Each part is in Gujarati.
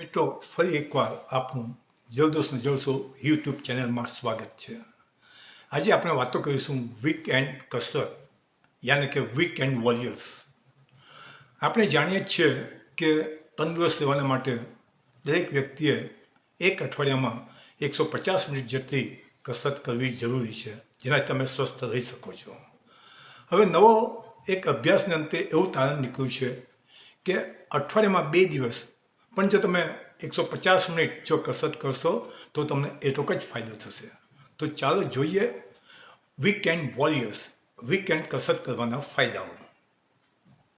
મિત્રો, ફરી એકવાર આપનું જલદોસ્ત જલસો યુટ્યુબ ચેનલમાં સ્વાગત છે. આજે આપણે વાતો કરીશું વીક એન્ડ કસરત યાને કે વીક એન્ડ વોરિયર્સ આપણે જાણીએ જ છીએ કે તંદુરસ્ત રહેવાના માટે દરેક વ્યક્તિએ એક અઠવાડિયામાં એકસો પચાસ મિનિટ જેટલી કસરત કરવી જરૂરી છે, જેનાથી તમે સ્વસ્થ રહી શકો છો. હવે નવો એક અભ્યાસને અંતે એવું તારણ નીકળ્યું છે કે અઠવાડિયામાં બે દિવસ પણ જો તમે એકસો પચાસ મિનિટ જો કસરત કરશો, તો તમને એટલો જ ફાયદો થશે. તો ચાલો જોઈએ વીકેન્ડ વોરિયર્સ વીકેન્ડ કસરત કરવાના ફાયદાઓ.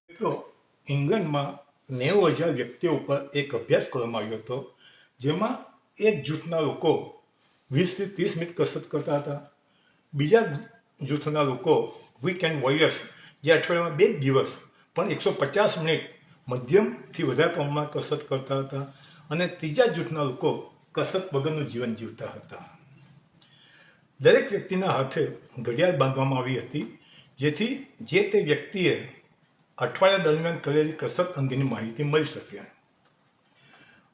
મિત્રો, ઇંગ્લેન્ડમાં નેવું હજાર વ્યક્તિઓ ઉપર એક અભ્યાસ કરવામાં આવ્યો હતો, જેમાં એક જૂથના લોકો વીસથી ત્રીસ મિનિટ કસરત કરતા હતા. બીજા જૂથના લોકો વીકેન્ડ વોરિયર્સ જે અઠવાડિયામાં બે દિવસ પણ એકસો પચાસ મિનિટ મધ્યમથી વધારે પ્રમાણમાં કસરત કરતા હતા અને ત્રીજા જૂથના લોકો કસરત વગરનું જીવન જીવતા હતા. દરેક વ્યક્તિના હાથે ઘડિયાળ બાંધવામાં આવી હતી, જેથી જે તે વ્યક્તિએ અઠવાડિયા દરમિયાન કરેલી કસરત અંગેની માહિતી મળી શકે.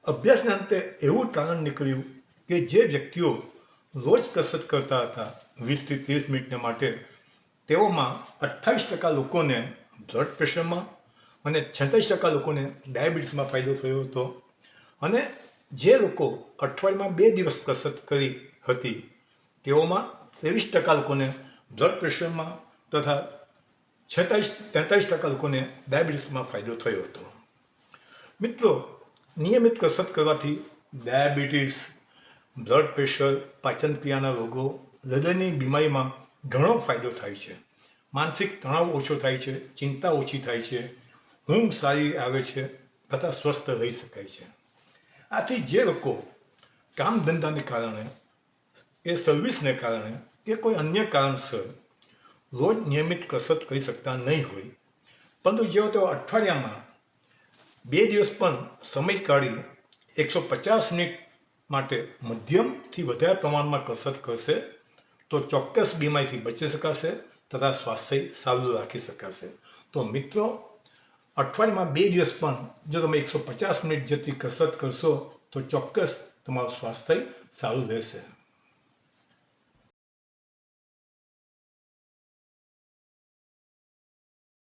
અભ્યાસના અંતે એવું તારણ નીકળ્યું કે જે વ્યક્તિઓ રોજ કસરત કરતા હતા વીસથી ત્રીસ મિનિટને માટે, તેઓમાં અઠ્ઠાવીસ ટકા લોકોને બ્લડ પ્રેશરમાં અને છત્રીસ ટકા લોકોને ડાયાબિટીસમાં ફાયદો થયો હતો. અને જે લોકો અઠવાડિયામાં બે દિવસ કસરત કરી હતી, તેઓમાં ત્રેવીસ ટકા લોકોને બ્લડ પ્રેશરમાં તથા છેતાલીસ તેતાલીસ ટકા લોકોને ડાયાબિટીસમાં ફાયદો થયો હતો. મિત્રો, નિયમિત કસરત કરવાથી ડાયાબિટીસ બ્લડ પ્રેશર પાચન ક્રિયાના રોગો, હૃદયની બીમારીમાં ઘણો ફાયદો થાય છે. માનસિક તણાવ ઓછો થાય છે, ચિંતા ઓછી થાય છે ઊંઘ સારી આવે છે, તથા સ્વસ્થ રહી શકાય છે. આથી જે લોકો કામ ધંધાને કારણે કે સર્વિસને કારણે, કે કોઈ અન્ય કારણસર રોજ નિયમિત કસરત કરી શકતા નહીં હોય, પરંતુ જેઓ તેઓ અઠવાડિયામાં બે દિવસ પણ સમય કાઢી એકસો પચાસ મિનિટ માટે મધ્યમથી વધારે પ્રમાણમાં કસરત કરશે, તો ચોક્કસ બીમારીથી બચી શકાશે, તથા સ્વાસ્થ્ય સારું રાખી શકાશે. તો મિત્રો અઠવાડિયામાં બે દિવસ પણ જો તમે એકસો પચાસ મિનિટ જેટલી કસરત કરશો તો ચોક્કસ તમારું સ્વાસ્થ્ય સારું રહેશે.